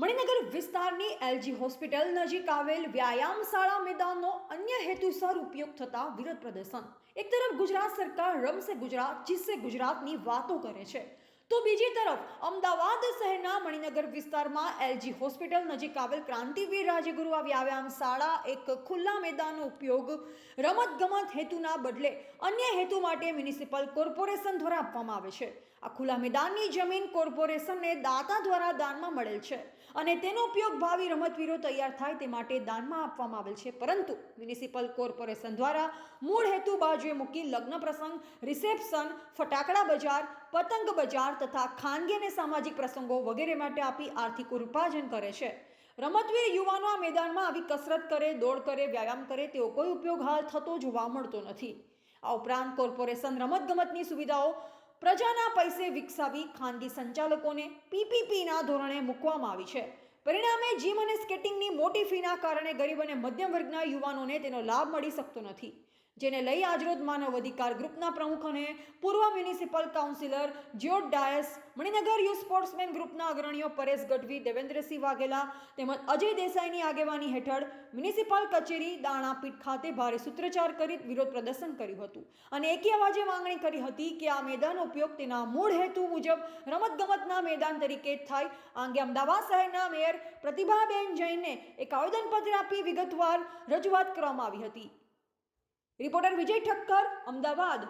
મણિનગર વિસ્તારની LG hospital નજીક આવેલ વ્યાયામ શાળા મેદાનનો અન્ય હેતુસર ઉપયોગ થતા વિરોધ પ્રદર્શન. એક તરફ ગુજરાત સરકાર રમશે ગુજરાત, જીતશે ગુજરાતની વાતો કરે છે. તો બીજી તરફ અમદાવાદ શહેરના મણિનગર વિસ્તારમાં એલજી હોસ્પિટલ નજીક આવેલ ક્રાંતિવીર રાજગુરુ આ વ્યાયામ શાળા એક ખુલ્લા મેદાનનો ઉપયોગ રમતગમત હેતુના બદલે અન્ય હેતુ માટે મ્યુનિસિપલ કોર્પોરેશન દ્વારા આપવામાં આવે છે. આ ખુલ્લા મેદાનની જમીન કોર્પોરેશનને દાતા દ્વારા દાનમાં મળેલ છે અને તેનો ઉપયોગ ભાવિ રમતવીરો તૈયાર થાય તે માટે દાનમાં આપવામાં આવેલ છે. પરંતુ મ્યુનિસિપલ કોર્પોરેશન દ્વારા મૂળ હેતુ બાજુએ મૂકી લગ્ન પ્રસંગ, રિસેપ્શન, ફટાકડા બજાર, પતંગ બજાર તથા ખાનગી અને સામાજિક પ્રસંગો વગેરે માટે આપી આર્થિક ઉપાર્જન કરે છે. રમતવીર યુવાનો આ મેદાનમાં આવી કસરત કરે, દોડ કરે, વ્યાયામ કરે તેવો કોઈ ઉપયોગ હાલ થતો જોવા મળતો નથી. આ ઉપરાંત કોર્પોરેશન રમતગમતની સુવિધાઓ, પ્રજાના પૈસે વિકસાવી ખાનગી સંચાલકોને પીપીપીના ધોરણે મૂકવામાં આવી છે. પરિણામે જીમ અને સ્કેટિંગની મોટી ફીના કારણે ગરીબ અને મધ્યમ વર્ગના યુવાનોને તેનો લાભ મળી શકતો નથી. જેને લઈ આજરોજ માનવ અધિકાર ગ્રુપના પ્રમુખ અને પૂર્વ municipal councillor George dice, Maninagar યુ સ્પોર્ટ્સમેન ગ્રુપના અગ્રણીઓ પરેશ ગઢવી, દેવેન્દ્રસિંહ વાઘેલા તેમજ અજય દેસાઈની આગેવાની હેઠળ મ્યુનિસિપલ કચેરી દાણાપીઠ ખાતે ભારે સૂત્રોચ્ચાર કરી વિરોધ પ્રદર્શન કર્યું હતું. અને એકી અવાજે માંગણી કરી હતી કે આ મેદાનનો ઉપયોગ તેના મૂળ હેતુ મુજબ રમતગમતના મેદાન તરીકે થાય. આ અંગે અમદાવાદ શહેરના મેયર પ્રતિભાબેન જૈને એક આવેદનપત્ર આપી વિગતવાર રજૂઆત કરવામાં આવી હતી. રિપોર્ટર વિજય ઠક્કર અમદાવાદ.